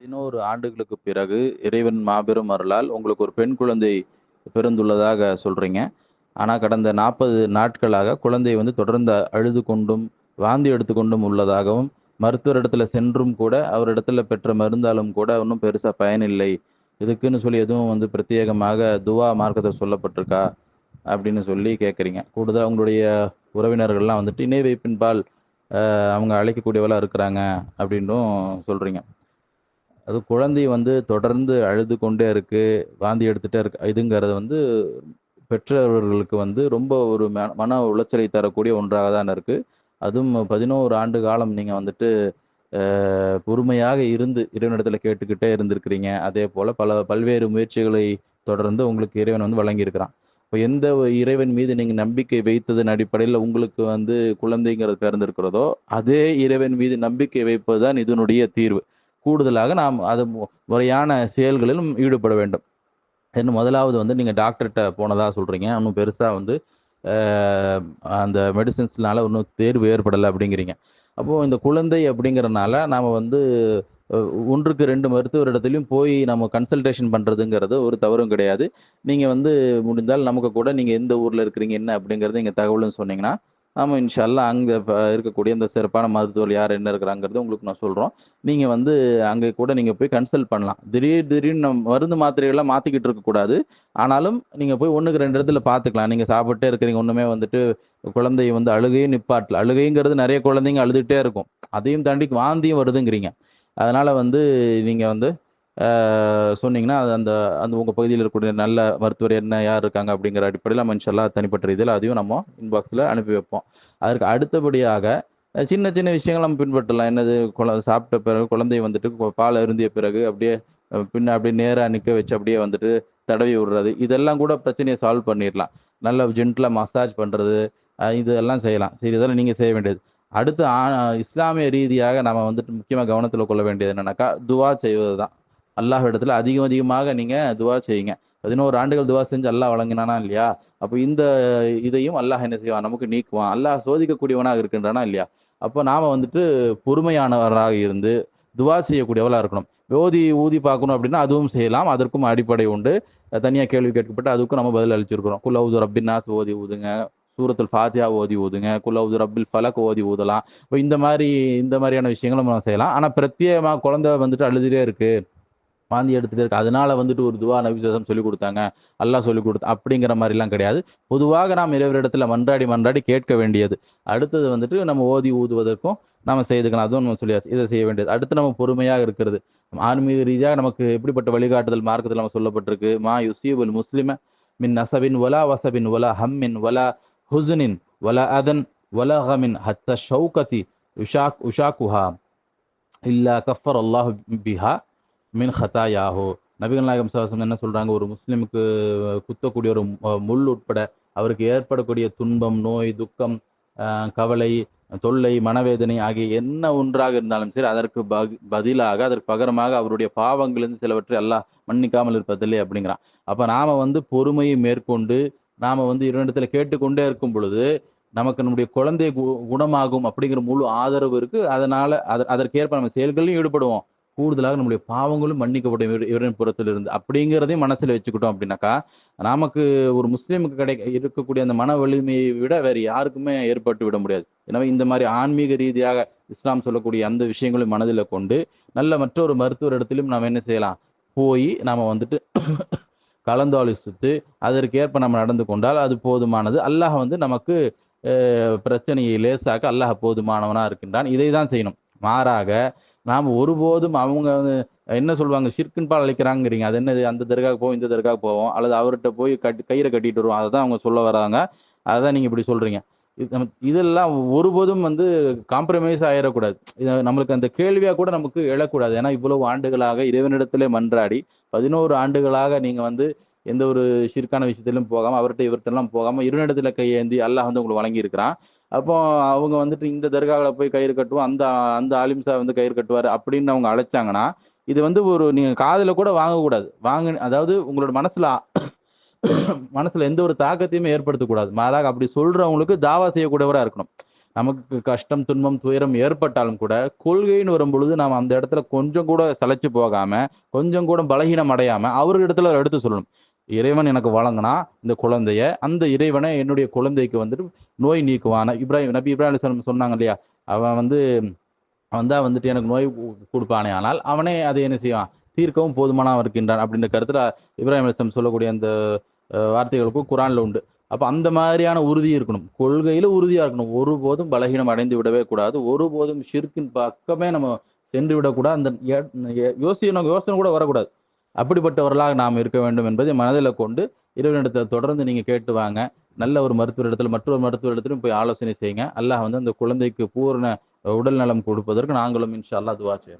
பதினோரு ஆண்டுகளுக்கு பிறகு இறைவன் மாபெரும் அருளால் உங்களுக்கு ஒரு பெண் குழந்தை பிறந்துள்ளதாக சொல்றீங்க. ஆனால் கடந்த 40 நாட்களாக குழந்தை வந்து தொடர்ந்து அழுது கொண்டும், வாந்தி எடுத்துக்கொண்டும் உள்ளதாகவும், மருத்துவர் இடத்துல சென்றும் கூட அவரிடத்துல பெற்ற மருந்தாலும் கூட ஒன்றும் பெருசாக பயனில்லை. இதுக்குன்னு சொல்லி எதுவும் வந்து பிரத்யேகமாக துவா மார்க்கத்தில் சொல்லப்பட்டிருக்கா? அப்படின்னு சொல்லி கேட்குறீங்க. கூடுதல் அவங்களுடைய உறவினர்கள்லாம் வந்துட்டு இணை வைப்பின்பால் அவங்க அழைக்கக்கூடியவளாக இருக்கிறாங்க அப்படின்னும் சொல்கிறீங்க அது குழந்தை வந்து தொடர்ந்து அழுது கொண்டே இருக்கு, வாந்தி எடுத்துட்டே இருக்கு. இதுங்கிறது வந்து பெற்றவர்களுக்கு வந்து ரொம்ப ஒரு மன உளைச்சலை தரக்கூடிய ஒன்றாக தான் இருக்கு. அதுவும் 11 ஆண்டு காலம் நீங்க வந்துட்டு பொறுமையாக இருந்து இறைவனிடத்துல கேட்டுக்கிட்டே இருந்திருக்கிறீங்க. அதேபோல பல பல்வேறு முயற்சிகளை தொடர்ந்து உங்களுக்கு இறைவன் வந்து வழங்கியிருக்கிறான். இப்போ எந்த ஒரு இறைவன் மீது நீங்க நம்பிக்கை வைத்ததன் அடிப்படையில் உங்களுக்கு வந்து குழந்தைங்கிறது பிறந்திருக்கிறதோ, அதே இறைவன் மீது நம்பிக்கை வைப்பது தான் இதனுடைய தீர்வு. கூடுதலாக நாம் அது முறையான செயல்களிலும் ஈடுபட வேண்டும். என்ன முதலாவது வந்து நீங்கள் டாக்டர்கிட்ட போனதாக சொல்கிறீங்க இன்னும் பெருசாக வந்து அந்த மெடிசின்ஸ்னால ஒன்றும் தேர்வு ஏற்படலை அப்படிங்கிறீங்க. அப்போது இந்த குழந்தை அப்படிங்கிறனால நாம் வந்து ஒன்றுக்கு ரெண்டு மருத்துவர் இடத்துலையும் போய் நம்ம கன்சல்டேஷன் பண்ணுறதுங்கிறது ஒரு தவறும் கிடையாது. நீங்கள் வந்து முடிந்தால் நமக்கு கூட நீங்கள் எந்த ஊரில் இருக்கிறீங்க, என்ன அப்படிங்கிறது இங்கே தகவலும் சொன்னீங்கன்னா, ஆமாம் இன்ஷா அங்கே அங்க இருக்கக்கூடிய இந்த சிறப்பான மருத்துவர் யார் என்ன இருக்கிறாங்கிறது உங்களுக்கு நான் சொல்கிறோம் நீங்கள் வந்து அங்கே கூட நீங்கள் போய் கன்சல்ட் பண்ணலாம். திடீர் திடீர்னு நம் மருந்து மாத்திரைகள்லாம் மாற்றிக்கிட்டு இருக்கக்கூடாது. ஆனாலும் நீங்கள் போய் 1க்கு 2 இடத்துல பார்த்துக்கலாம். நீங்கள் சாப்பிட்டே இருக்கிறீங்க. ஒன்றுமே வந்துட்டு குழந்தையை வந்து அழுகையும் நிப்பாட்டல. அழுகைங்கிறது நிறைய குழந்தைங்க அழுதுகிட்டே இருக்கும். அதையும் தாண்டி வாந்தியும் வருதுங்கிறீங்க. அதனால் வந்து நீங்கள் வந்து சொன்னீங்கன்னா, அது அந்த அந்த உங்கள் பகுதியில் இருக்கக்கூடிய நல்ல மருத்துவர் என்ன, யார் இருக்காங்க அப்படிங்கிற அடிப்படையில் நம்ம தனிப்பட்ட ரீதியில் அதையும் நம்ம இன்பாக்ஸில் அனுப்பி வைப்போம். அதற்கு அடுத்தபடியாக சின்ன சின்ன விஷயங்கள் நம்ம பின்பற்றலாம். என்னது குழ சாப்பிட்ட பிறகு குழந்தை வந்துட்டு பால் அருந்திய பிறகு அப்படியே பின்ன அப்படியே நேராக நிற்க வச்சு அப்படியே வந்துட்டு தடவி விடுறது. இதெல்லாம் கூட பிரச்சனையை சால்வ் பண்ணிடலாம் நல்ல ஜென்டில் மசாஜ் பண்ணுறது இதெல்லாம் செய்யலாம். சரி இதெல்லாம் நீங்கள் செய்ய வேண்டியது. அடுத்து ஆ இஸ்லாமிய ரீதியாக நம்ம வந்துட்டு முக்கியமாக கவனத்தில் கொள்ள வேண்டியது என்னன்னாக்கா, துவா செய்வது தான். அல்லாஹ் இடத்துல அதிகம் அதிகமாக நீங்கள் துவா செய்யுங்க. 11 ஆண்டுகள் துவா செஞ்சு அல்லாஹ் வழங்கினானா இல்லையா? அப்போ இந்த இதையும் அல்லாஹ் என்ன செய்வான்? நமக்கு நீக்குவான். அல்லாஹ் சோதிக்கக்கூடியவனாக இருக்கின்றானா இல்லையா? அப்போ நாம் வந்துட்டு பொறுமையானவராக இருந்து துவா செய்யக்கூடியவளாக இருக்கணும். ஓதி ஊதி பார்க்கணும் அப்படின்னா அதுவும் செய்யலாம். அதற்கும் அடிப்படை உண்டு. தனியாக கேள்வி கேட்கப்பட்டு அதுக்கும் நம்ம பதில் அளிச்சிருக்கிறோம். குல் ரப்பின்னாஸ் ரப்பின் ஓதி ஊதுங்க. சூரத்தில் ஃபாத்தியா ஓதி ஊதுங்க. குலவுது ரப்பில் ஃபலக் ஓதி ஊதலாம். இப்போ இந்த மாதிரி இந்த மாதிரியான விஷயங்களும் நம்ம செய்யலாம். ஆனால் பிரத்யேகமாக குழந்தை வந்துட்டு அழுதுகிட்டே இருக்குது வாந்தி எடுத்துட்டே இருக்கு. அதனால வந்துட்டு ஒரு துவா நபி சொல்லிக் கொடுத்தாங்க அல்லாஹ் சொல்லிக் குடுத்தான் அப்படிங்கிற மாதிரிலாம் கிடையாது. பொதுவாக நாம் இறைவனிடத்துல மன்றாடி மன்றாடி கேட்க வேண்டியது. அடுத்தது வந்துட்டு நம்ம ஓதி ஊதுவதற்கும் நாம செய்துக்கலாம். அதுவும் நம்ம சொல்லியாச்சு. இதை செய்ய வேண்டியது. அடுத்து நம்ம பொறுமையாக இருக்கிறது. ஆன்மீக ரீதியாக நமக்கு எப்படிப்பட்ட வழிகாட்டுதல் மார்க்கத்தில் நம்ம சொல்லப்பட்டிருக்கு. மா யுஸீபுல் முஸ்லிம மின் நசபின் ஒலா வசபின் ஒலா ஹம்மின் வலா ஹுசுனின் ஒலா அதன் ஒலா ஹமின் ஹத்த ஷௌகதி உஷாக் உஷாக்குஹா இல்லா கஃபர் அல்லாஹு பிஹா மின் ஹதாயாஹு. நபிகள் நாயகம் சாசம் என்ன சொல்கிறாங்க ஒரு முஸ்லீமுக்கு குத்தக்கூடிய ஒரு முள் உட்பட அவருக்கு ஏற்படக்கூடிய துன்பம், நோய், துக்கம், கவலை, தொல்லை, மனவேதனை ஆகிய என்ன ஒன்றாக இருந்தாலும் சரி, அதற்கு பதிலாக அதற்கு பகரமாக அவருடைய பாவங்களிலிருந்து சிலவற்றை எல்லாம் மன்னிக்காமல் இருப்பதில்லை அப்படிங்கிறான். அப்போ நாம் வந்து பொறுமையை மேற்கொண்டு நாம வந்து இறைவனிடத்துல கேட்டுக்கொண்டே இருக்கும் பொழுது, நமக்கு நம்முடைய குழந்தை கு குணமாகும் அப்படிங்கிற முழு ஆதரவு இருக்குது அதனால் அத அதற்கேற்ப நம்ம செயல்களையும் ஈடுபடுவோம். கூடுதலாக நம்முடைய பாவங்களும் மன்னிக்கப்படும் இவரின் புறத்தில் புறத்திலிருந்து. அப்படிங்கிறதையும் மனசில் வச்சுக்கிட்டோம் அப்படின்னாக்கா, நமக்கு ஒரு முஸ்லீமுக்கு கிடைக்க இருக்கக்கூடிய அந்த மன வலிமையை விட வேறு யாருக்குமே ஏற்பட்டு விட முடியாது. எனவே இந்த மாதிரி ஆன்மீக ரீதியாக இஸ்லாம் சொல்லக்கூடிய அந்த விஷயங்களையும் மனதில் கொண்டு, நல்ல மற்றொரு மருத்துவர் இடத்திலும் நாம் என்ன செய்யலாம்? போய் நாம் வந்துட்டு கலந்தாலோசித்து அதற்கேற்ப நம்ம நடந்து கொண்டால் அது போதுமானது. அல்லாஹ் வந்து நமக்கு பிரச்சனையை லேசாக்க அல்லாஹ் போதுமானவனாக இருக்கின்றான். இதை தான் செய்யணும். மாறாக நாம் ஒருபோதும் அவங்க என்ன சொல்லுவாங்க? ஷிர்கின் பால் அழைக்கிறாங்கிறீங்க. அது என்னது? அந்த தர்காவுக்கு போவோம், இந்த தர்காவுக்கு போவோம். அல்லது அவர்கிட்ட போய் கட் கயிறை கட்டிட்டு வருவோம். அததான் அவங்க சொல்ல வராங்க. அததான் நீங்கள் இப்படி சொல்கிறீங்க இது நம்ம இதெல்லாம் ஒருபோதும் வந்து காம்ப்ரமைஸ் ஆயிடக்கூடாது இது நம்மளுக்கு அந்த கேள்வியாக கூட நமக்கு எழக்கூடாது. ஏன்னா இவ்வளவு ஆண்டுகளாக இறைவனிடத்திலே மன்றாடி 11 ஆண்டுகளாக நீங்கள் வந்து எந்த ஒரு சிற்கான விஷயத்திலும் அவர்கிட்ட அவர்ட்ட இவர்ட்டலாம் போகாமல் இறைவனிடத்தில கையேந்தி அல்லாஹ் வந்து உங்களுக்கு வழங்கியிருக்கிறான். அப்போ அவங்க வந்துட்டு இந்த தர்காவில் போய் கயிறு கட்டுவோம். அந்த அந்த ஆலிம் சார் வந்து கயிறு கட்டுவார் அப்படின்னு அவங்க அழைச்சாங்கன்னா, இது வந்து ஒரு நீங்கள் காதில் கூட வாங்கக்கூடாது. வாங்க அதாவது உங்களோட மனசில் மனசில் எந்த ஒரு தாக்கத்தையுமே ஏற்படுத்தக்கூடாது. மாறாக அப்படி சொல்கிறவங்களுக்கு தாவா செய்யக்கூடியவராக இருக்கணும். நமக்கு கஷ்டம் துன்பம் துயரம் ஏற்பட்டாலும் கூட கொள்கைன்னு வரும்பொழுது நாம் அந்த இடத்துல கொஞ்சம் கூட சளைச்சு போகாமல் கொஞ்சம் கூட பலகீனம் அவர்கள் அவர்களிடத்துல எடுத்து சொல்லணும் இறைவன் எனக்கு வழங்கினா இந்த குழந்தைய அந்த இறைவனை என்னுடைய குழந்தைக்கு வந்துட்டு நோய் நீக்குவான். இப்ராஹிம் நபி இப்ராஹிம் அலைஹிஸ்ஸலாம் சொன்னாங்க இல்லையா? அவன் வந்து அவன் வந்துட்டு எனக்கு நோய் கொடுப்பானே ஆனால் அவனே அதை என்ன செய்வான்? தீர்க்கவும் போதுமானவன் இருக்கின்றான் அப்படின்ற கருத்துல இப்ராஹிம் அலைஹிஸ்ஸலாம் சொல்லக்கூடிய அந்த வார்த்தைகளுக்கும் குரான்ல உண்டு. அப்போ அந்த மாதிரியான உறுதி இருக்கணும். கொள்கையில உறுதியா இருக்கணும். ஒருபோதும் பலகீனம் அடைந்து விடவே கூடாது. ஒருபோதும் ஷிர்கின் பக்கமே நம்ம சென்று விடக்கூடாது. அந்த எ- யோசனை யோசனை கூட வரக்கூடாது. அப்படிப்பட்டவர்களாக நாம் இருக்க வேண்டும் என்பதை மனதில் கொண்டு இறைவனிடத்தில் தொடர்ந்து நீங்கள் கேட்டு வாங்க. நல்ல ஒரு மருத்துவர் இடத்துல மற்றொரு மருத்துவர் இடத்துலையும் போய் ஆலோசனை செய்யுங்க. அல்லாஹ் வந்து அந்த குழந்தைக்கு பூரண உடல் நலம் கொடுப்பதற்கு நாங்களும் இன்ஷா அல்லா துவா செய்கிறோம்